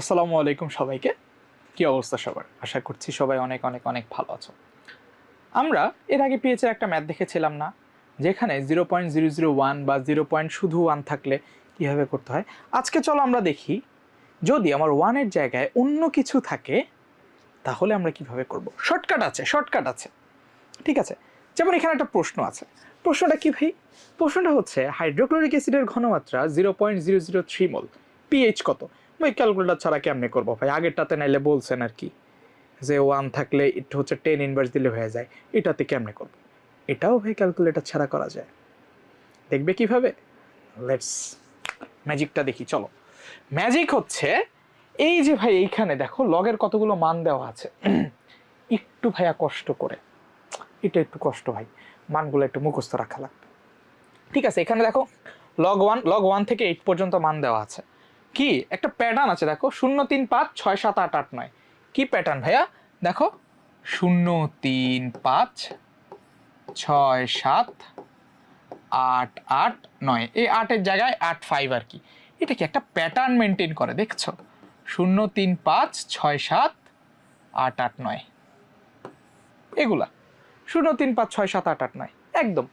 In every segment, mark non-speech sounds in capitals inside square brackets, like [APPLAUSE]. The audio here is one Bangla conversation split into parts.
আসসালামু আলাইকুম সবাইকে। কি অবস্থা সবার? আশা করছি সবাই অনেক অনেক অনেক ভালো আছো। আমরা এর আগে পেয়েছে একটা ম্যাথ দেখেছিলাম না, যেখানে zero point zero zero one বা জিরো পয়েন্ট শুধু ওয়ান থাকলে কীভাবে করতে হয়? আজকে চলো আমরা দেখি, যদি আমার ওয়ানের জায়গায় অন্য কিছু থাকে, তাহলে আমরা কীভাবে করব? শর্টকাট আছে শর্টকাট আছে। ঠিক আছে? যেমন এখানে একটা প্রশ্ন আছে। প্রশ্নটা কি ভাই? প্রশ্নটা হচ্ছে হাইড্রোক্লোরিক অ্যাসিডের ঘনমাত্রা zero point zero zero three mole pH কত? ভাই ক্যালকুলেটার ছাড়া কেমনে করব ভাই? আগেরটাতে নাইলে বলছেন আর কি, যে ওয়ান থাকলে একটু হচ্ছে টেন ইনভার্স দিলে হয়ে যায়, এটাতে কেমনে করব? এটাও ভাই ক্যালকুলেটার ছাড়া করা যায়। দেখবে কীভাবে? লেটস ম্যাজিকটা দেখি, চলো। ম্যাজিক হচ্ছে, এই যে ভাই এইখানে দেখো লগের কতগুলো মান দেওয়া আছে। [CLEARS THROAT] একটু ভাইয়া কষ্ট করে। এটা একটু কষ্ট ভাই, মানগুলো একটু মুখস্থ রাখা লাগবে। ঠিক আছে, এখানে দেখো লগ ওয়ান লগ ওয়ান থেকে এইট পর্যন্ত মান দেওয়া আছে। কি? একটা প্যাটার্ন আছে, দেখো, শূন্য তিন পাঁচ ছয় সাত আট আট নয়। কি প্যাটার্ন ভাইয়া? দেখো, শূন্য তিন পাঁচ ছয় সাত আট আট নয়। এই আটের জায়গায় আট ফাইভ আর কি। এটা কি একটা প্যাটার্ন মেনটেন করে, দেখছ? শূন্য তিন পাঁচ ছয় সাত আট আট নয়। এগুলা। শূন্য তিন পাঁচ ছয় সাত আট আট নয়। একদম।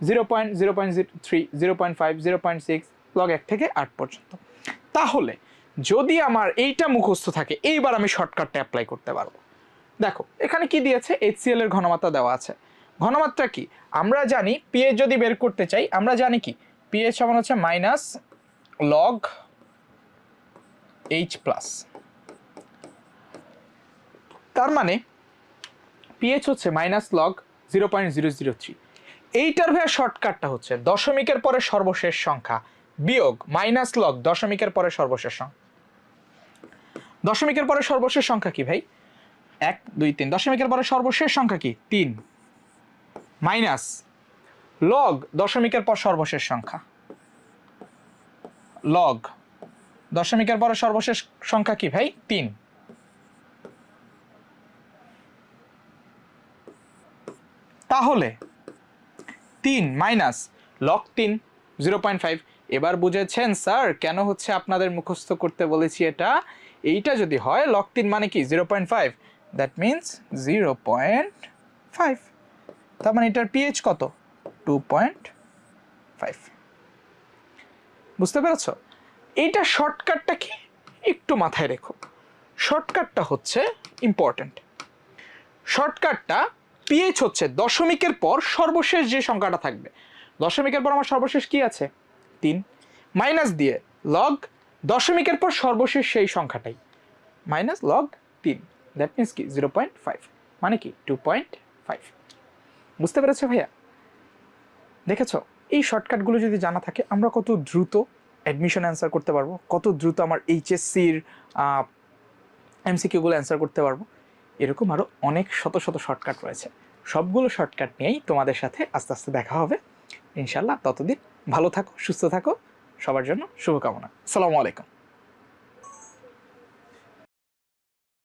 Zero point zero point three zero point five zero point six log এক থেকে আট পর্যন্ত। তাহলে যদি আমার এইটা মুখস্থ থাকে, এইবার আমি শর্টকাটটা অ্যাপ্লাই করতে পারব। দেখো, এখানে কি দিয়েছে? এইচসিএল এর ঘনমাত্রা দেওয়া আছে। ঘনমাত্রা কি? আমরা জানি পিএইচ যদি বের করতে চাই, আমরা জানি কি? পিএইচ সমান হচ্ছে মাইনাস লগ এইচ প্লাস তার মানে পিএইচ হচ্ছে minus log zero point zero zero three এইটার ভাইয়া শর্টকাটটা হচ্ছে দশমিকের পরে সর্বশেষ সংখ্যা বিয়োগ মাইনাস লগ দশমিকের পরে সর্বশেষ সংখ্যা। দশমিকের পরে সর্বশেষ সংখ্যা কি ভাই? এক, দুই, তিন। দশমিকের পরে সর্বশেষ সংখ্যা কি? তিন। মাইনাস লগ দশমিকের পর সর্বশেষ সংখ্যা। লগ দশমিকের পরে সর্বশেষ সংখ্যা কি ভাই? তিন। তাহলে তিন মাইনাস লগ তিন জিরো পয়েন্ট ফাইভ। এবার বুঝেছেন, স্যার, কেন হচ্ছে আপনাদের মুখস্থ করতে বলেছি এটা? এইটা যদি হয় লক তিন মানে কি? Zero point five. That means zero point five. তার মানে এটার পিএইচ কত? টু পয়েন্ট ফাইভ বুঝতে পেরেছ? এইটা শর্টকাটটা কি? একটু মাথায় রেখো। শর্টকাটটা হচ্ছে ইম্পর্ট্যান্ট শর্টকাটটা পিএইচ হচ্ছে দশমিকের পর সর্বশেষ যে সংখ্যাটা থাকবে। দশমিকের পর আমার সর্বশেষ কি আছে? তিন। মাইনাস দিয়ে লগ দশমিকের পর সর্বশেষ সেই সংখ্যাটাই। মাইনাস লগ তিন। দ্যাট মিনস কি? জিরো পয়েন্ট ফাইভ মানে কি? টু পয়েন্ট ফাইভ বুঝতে পেরেছ ভাইয়া? দেখেছ? এই শর্টকাটগুলো যদি জানা থাকে, আমরা কত দ্রুত অ্যাডমিশন অ্যান্সার করতে পারব, কত দ্রুত আমার এইচএসসির এমসিকিউগুলো অ্যান্সার করতে পারব। এরকম আরও অনেক শত শত শর্টকাট রয়েছে। সবগুলো শর্টকাট নিয়েই তোমাদের সাথে আস্তে আস্তে দেখা হবে। ইনশাল্লাহ ততদিন ভালো থাকো সুস্থ থাকো সবার জন্য শুভকামনা। সালামু আলাইকুম।